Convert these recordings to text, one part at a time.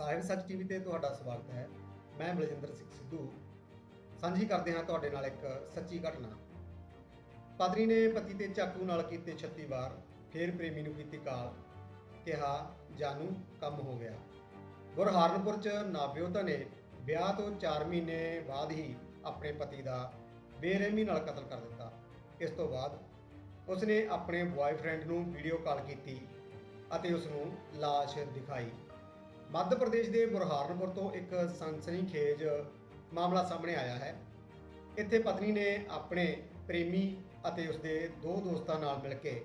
ਸਾਹਿਬ ਸੱਚ ਟੀਵੀ ਤੇ ਤੁਹਾਡਾ ਸਵਾਗਤ ਹੈ। ਮੈਂ ਬਲਜਿੰਦਰ ਸਿੰਘ ਸਿੱਧੂ। ਸਾਂਝੀ ਕਰਦੇ ਹਾਂ ਤੁਹਾਡੇ ਨਾਲ ਇੱਕ ਸੱਚੀ ਘਟਨਾ। ਪਤਨੀ ਨੇ ਪਤੀ ਤੇ ਚਾਕੂ ਨਾਲ ਕੀਤੇ 36 ਵਾਰ ਫਿਰ ਪ੍ਰੇਮੀ ਨੂੰ ਕੀਤੀ ਕਾਲ। ਕਿਹਾ, ਜਾਨੂ, ਕੰਮ ਹੋ ਗਿਆ। ਗੁਰਹਾਰਨਪੁਰ ਚ ਨਾਬਿਓਤਾ ਨੇ ਵਿਆਹ ਤੋਂ 4 ਮਹੀਨੇ ਬਾਅਦ ਹੀ ਆਪਣੇ ਪਤੀ ਦਾ ਬੇਰਹਿਮੀ ਨਾਲ ਕਤਲ ਕਰ ਦਿੱਤਾ। ਇਸ ਤੋਂ ਬਾਅਦ ਉਸਨੇ ਆਪਣੇ ਬੁਆਏਫ੍ਰੈਂਡ ਨੂੰ ਵੀਡੀਓ ਕਾਲ ਕੀਤੀ ਅਤੇ ਉਸ ਨੂੰ ਲਾਸ਼ ਦਿਖਾਈ। ਮੱਧ ਪ੍ਰਦੇਸ਼ ਦੇ ਬੁਰਹਾਨਪੁਰ ਤੋਂ ਇੱਕ ਸਨਸਨੀਖੇਜ ਮਾਮਲਾ ਸਾਹਮਣੇ ਆਇਆ ਹੈ। ਇੱਥੇ ਪਤਨੀ ਨੇ ਆਪਣੇ ਪ੍ਰੇਮੀ ਅਤੇ ਉਸਦੇ ਦੋ ਦੋਸਤਾਂ ਨਾਲ ਮਿਲ ਕੇ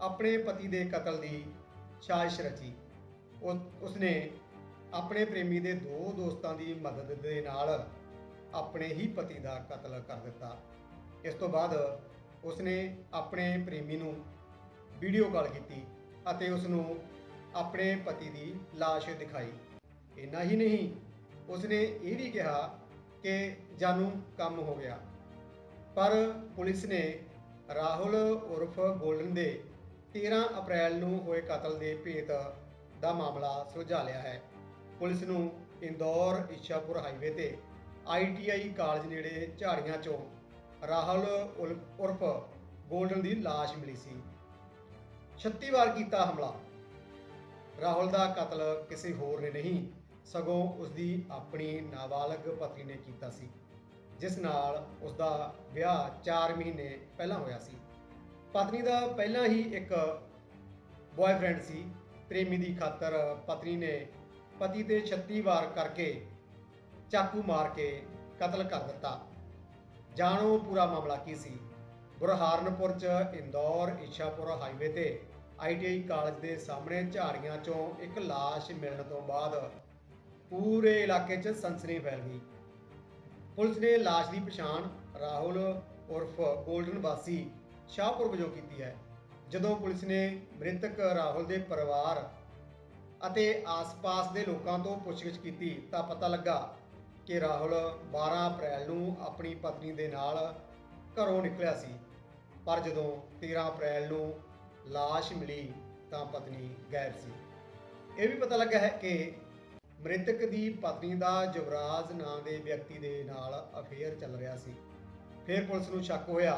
ਆਪਣੇ ਪਤੀ ਦੇ ਕਤਲ ਦੀ ਸਾਜ਼ਿਸ਼ ਰਚੀ। ਉਸਨੇ ਆਪਣੇ ਪ੍ਰੇਮੀ ਦੇ ਦੋ ਦੋਸਤਾਂ ਦੀ ਮਦਦ ਦੇ ਨਾਲ ਆਪਣੇ ਹੀ ਪਤੀ ਦਾ ਕਤਲ ਕਰ ਦਿੱਤਾ। ਇਸ ਤੋਂ ਬਾਅਦ ਉਸਨੇ ਆਪਣੇ ਪ੍ਰੇਮੀ ਨੂੰ ਵੀਡੀਓ ਕਾਲ ਕੀਤੀ ਅਤੇ ਉਸ ਨੂੰ ਆਪਣੇ ਪਤੀ ਦੀ ਲਾਸ਼ ਦਿਖਾਈ। ਇੰਨਾ ਹੀ ਨਹੀਂ, ਉਸਨੇ ਇਹ ਵੀ ਕਿਹਾ ਕਿ ਜਾਨੂ ਕੰਮ ਹੋ ਗਿਆ। ਪਰ ਪੁਲਿਸ ਨੇ ਰਾਹੁਲ ਉਰਫ ਗੋਲਡਨ ਦੇ 13 ਅਪ੍ਰੈਲ ਨੂੰ ਹੋਏ ਕਤਲ ਦੇ ਭੇਤ ਦਾ ਮਾਮਲਾ ਸੁਲਝਾ ਲਿਆ ਹੈ। ਪੁਲਿਸ ਨੂੰ ਇੰਦੌਰ ਇਸ਼ਾਪੁਰ ਹਾਈਵੇ ਤੇ ਆਈਟੀਆਈ ਕਾਲਜ ਨੇੜੇ ਝਾੜੀਆਂ ਚੋਂ ਰਾਹੁਲ ਉਲ- ਉਰਫ ਗੋਲਡਨ ਦੀ ਲਾਸ਼ ਮਿਲੀ ਸੀ। 36 ਵਾਰ ਕੀਤਾ ਹਮਲਾ। ਰਾਹੁਲ ਦਾ ਕਤਲ ਕਿਸੇ ਹੋਰ ਨੇ ਨਹੀਂ, ਸਗੋਂ ਉਸ ਦੀ ਆਪਣੀ ਨਾਬਾਲਗ ਪਤਨੀ ਨੇ ਕੀਤਾ ਸੀ, ਜਿਸ ਨਾਲ ਉਸ ਦਾ ਵਿਆਹ 4 ਮਹੀਨੇ ਪਹਿਲਾਂ ਹੋਇਆ ਸੀ। ਪਤਨੀ ਦਾ ਪਹਿਲਾਂ ਹੀ ਇੱਕ ਬॉयਫ੍ਰੈਂਡ ਸੀ। ਪ੍ਰੇਮੀ ਦੀ ਖਾਤਰ ਪਤਨੀ ਨੇ ਪਤੀ ਤੇ 36 ਵਾਰ ਕਰਕੇ ਚਾਕੂ ਮਾਰ ਕੇ ਕਤਲ ਕਰ ਦਿੱਤਾ। ਜਾਣੋ ਪੂਰਾ ਮਾਮਲਾ ਕੀ ਸੀ? ਬੁਰਹਾਰਨਪੁਰ ਚ ਇੰਦੌਰ ਇਸ਼ਾਪੁਰ ਹਾਈਵੇ ਤੇ ਆਈਟੀਆਈ ਕਾਲਜ ਦੇ ਸਾਹਮਣੇ ਝਾੜੀਆਂ ਚੋਂ ਇੱਕ ਲਾਸ਼ ਮਿਲਣ ਤੋਂ ਬਾਅਦ ਪੂਰੇ ਇਲਾਕੇ 'ਚ ਸਨਸਨੀ ਫੈਲ ਗਈ। ਪੁਲਿਸ ਨੇ ਲਾਸ਼ ਦੀ ਪਛਾਣ ਰਾਹੁਲ ਉਰਫ ਗੋਲਡਨ ਵਾਸੀ ਸ਼ਾਹਪੁਰ ਵਜੋਂ ਕੀਤੀ ਹੈ, ਜਦੋਂ ਪੁਲਿਸ ਨੇ ਮ੍ਰਿਤਕ ਰਾਹੁਲ ਦੇ ਪਰਿਵਾਰ ਅਤੇ ਆਸ-ਪਾਸ ਦੇ ਲੋਕਾਂ ਤੋਂ ਪੁੱਛਗਿੱਛ ਕੀਤੀ ਤਾਂ ਪਤਾ ਲੱਗਾ ਕਿ ਰਾਹੁਲ 12 ਅਪ੍ਰੈਲ ਨੂੰ ਆਪਣੀ ਪਤਨੀ ਦੇ ਨਾਲ ਘਰੋਂ ਨਿਕਲਿਆ ਸੀ। ਪਰ ਜਦੋਂ 13 ਅਪ੍ਰੈਲ ਨੂੰ ਲਾਸ਼ ਮਿਲੀ ਤਾਂ ਪਤਨੀ ਗਾਇਬ ਸੀ। ਇਹ ਵੀ ਪਤਾ ਲੱਗਾ ਹੈ ਕਿ ਮ੍ਰਿਤਕ ਦੀ ਪਤਨੀ ਦਾ ਯੁਵਰਾਜ ਨਾਂ ਦੇ ਵਿਅਕਤੀ ਦੇ ਨਾਲ ਅਫੇਅਰ ਚੱਲ ਰਿਹਾ ਸੀ। ਫਿਰ ਪੁਲਿਸ ਨੂੰ ਸ਼ੱਕ ਹੋਇਆ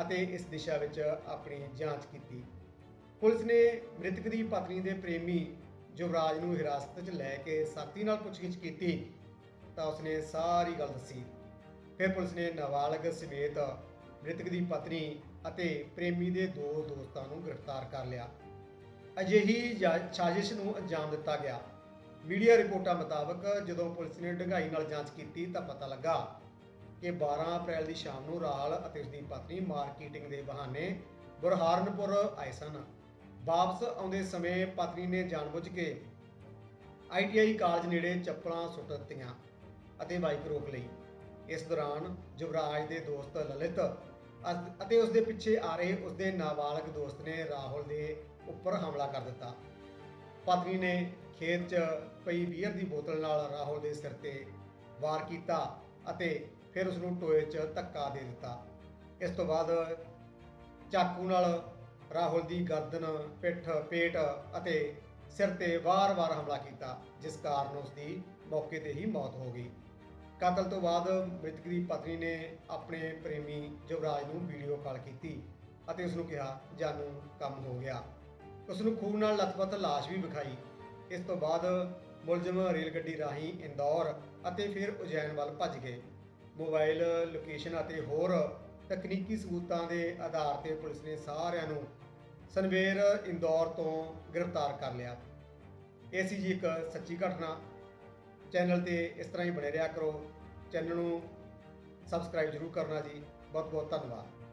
ਅਤੇ ਇਸ ਦਿਸ਼ਾ ਵਿੱਚ ਆਪਣੀ ਜਾਂਚ ਕੀਤੀ। ਪੁਲਿਸ ਨੇ ਮ੍ਰਿਤਕ ਦੀ ਪਤਨੀ ਦੇ ਪ੍ਰੇਮੀ ਯੁਵਰਾਜ ਨੂੰ ਹਿਰਾਸਤ 'ਚ ਲੈ ਕੇ ਸਾਥੀ ਨਾਲ ਪੁੱਛਗਿੱਛ ਕੀਤੀ ਤਾਂ ਉਸਨੇ ਸਾਰੀ ਗੱਲ ਦੱਸੀ। ਫਿਰ ਪੁਲਿਸ ਨੇ ਨਾਬਾਲਗ ਸਮੇਤ ਮ੍ਰਿਤਕ ਦੀ ਪਤਨੀ ਅਤੇ ਪ੍ਰੇਮੀ ਦੇ ਦੋ ਦੋਸਤਾਂ ਨੂੰ ਗ੍ਰਿਫਤਾਰ ਕਰ ਲਿਆ। ਅਜਿਹੀ ਸਾਜ਼ਿਸ਼ ਨੂੰ ਅੰਜਾਮ ਦਿੱਤਾ ਗਿਆ। ਮੀਡੀਆ ਰਿਪੋਰਟਾਂ ਮੁਤਾਬਕ ਜਦੋਂ ਪੁਲਿਸ ਨੇ ਡੂੰਘਾਈ ਨਾਲ ਜਾਂਚ ਕੀਤੀ ਤਾਂ ਪਤਾ ਲੱਗਾ ਕਿ 12 ਅਪ੍ਰੈਲ ਦੀ ਸ਼ਾਮ ਨੂੰ ਰਾਹੁਲ ਅਤੇ ਉਸਦੀ ਪਤਨੀ ਮਾਰਕੀਟਿੰਗ ਦੇ ਬਹਾਨੇ ਬੁਰਹਾਰਨਪੁਰ ਆਏ ਸਨ। ਵਾਪਸ ਆਉਂਦੇ ਸਮੇਂ ਪਤਨੀ ਨੇ ਜਾਣਬੁੱਝ ਕੇ ਆਈਟੀਆਈ ਕਾਲਜ ਨੇੜੇ ਚੱਪਲਾਂ ਸੁੱਟ ਦਿੱਤੀਆਂ ਅਤੇ ਬਾਈਕ ਰੋਕ ਲਈ। ਇਸ ਦੌਰਾਨ ਯੁਵਰਾਜ ਦੇ ਦੋਸਤ ਲਲਿਤ ਅਤੇ ਉਸ ਦੇ ਪਿੱਛੇ ਆ ਰਹੇ ਉਸ ਦੇ ਨਾਬਾਲਗ ਦੋਸਤ ਨੇ ਰਾਹੁਲ ਦੇ ਉੱਪਰ ਹਮਲਾ ਕਰ ਦਿੱਤਾ। ਪਤਨੀ ਨੇ ਖੇਤ 'ਚ ਪਈ ਬੀਅਰ ਦੀ ਬੋਤਲ ਨਾਲ ਰਾਹੁਲ ਦੇ ਸਿਰ ਤੇ ਵਾਰ ਕੀਤਾ ਅਤੇ ਫਿਰ ਉਸ ਨੂੰ ਟੋਏ 'ਚ ਧੱਕਾ ਦੇ ਦਿੱਤਾ। ਇਸ ਤੋਂ ਬਾਅਦ ਚਾਕੂ ਨਾਲ ਰਾਹੁਲ ਦੀ ਗਰਦਨ, ਪਿੱਠ, ਪੇਟ ਅਤੇ ਸਿਰ ਤੇ ਵਾਰ-ਵਾਰ ਹਮਲਾ ਕੀਤਾ, ਜਿਸ ਕਾਰਨ ਉਸ ਦੀ ਮੌਕੇ ਤੇ ਹੀ ਮੌਤ ਹੋ ਗਈ। ਕਤਲ ਤੋਂ ਬਾਅਦ ਮ੍ਰਿਤਕ ਦੀ ਪਤਨੀ ਨੇ ਆਪਣੇ ਪ੍ਰੇਮੀ ਯੁਵਰਾਜ ਨੂੰ ਵੀਡੀਓ ਕਾਲ ਕੀਤੀ ਅਤੇ ਉਸ ਨੂੰ ਕਿਹਾ, ਜਾਨੂ, ਕੰਮ ਹੋ ਗਿਆ। ਉਸ ਨੂੰ ਖੂਨ ਨਾਲ ਲਥਪਥ ਲਾਸ਼ ਵੀ ਵਿਖਾਈ। ਇਸ ਤੋਂ ਬਾਅਦ ਮੁਲਜ਼ਮ ਰੇਲ ਗੱਡੀ ਰਾਹੀਂ ਇੰਦੌਰ ਅਤੇ ਫਿਰ ਉਜੈਨ ਵੱਲ ਭੱਜ ਗਏ। ਮੋਬਾਈਲ, ਲੋਕੇਸ਼ਨ ਅਤੇ ਹੋਰ ਤਕਨੀਕੀ ਸਬੂਤਾਂ ਦੇ ਆਧਾਰ ਤੇ ਪੁਲਿਸ ਨੇ ਸਾਰਿਆਂ ਨੂੰ ਸਨਵੇਰ, ਇੰਦੌਰ ਤੋਂ ਗ੍ਰਿਫਤਾਰ ਕਰ ਲਿਆ। ਇਹ ਸੀ ਜੀ ਇੱਕ ਸੱਚੀ ਘਟਨਾ। ਚੈਨਲ ਤੇ ਇਸ ਤਰ੍ਹਾਂ ਹੀ ਬਣੇ ਰਿਹਾ ਕਰੋ। ਚੈਨਲ ਨੂੰ ਸਬਸਕ੍ਰਾਈਬ ਜ਼ਰੂਰ ਕਰਨਾ ਜੀ। ਬਹੁਤ ਬਹੁਤ ਧੰਨਵਾਦ।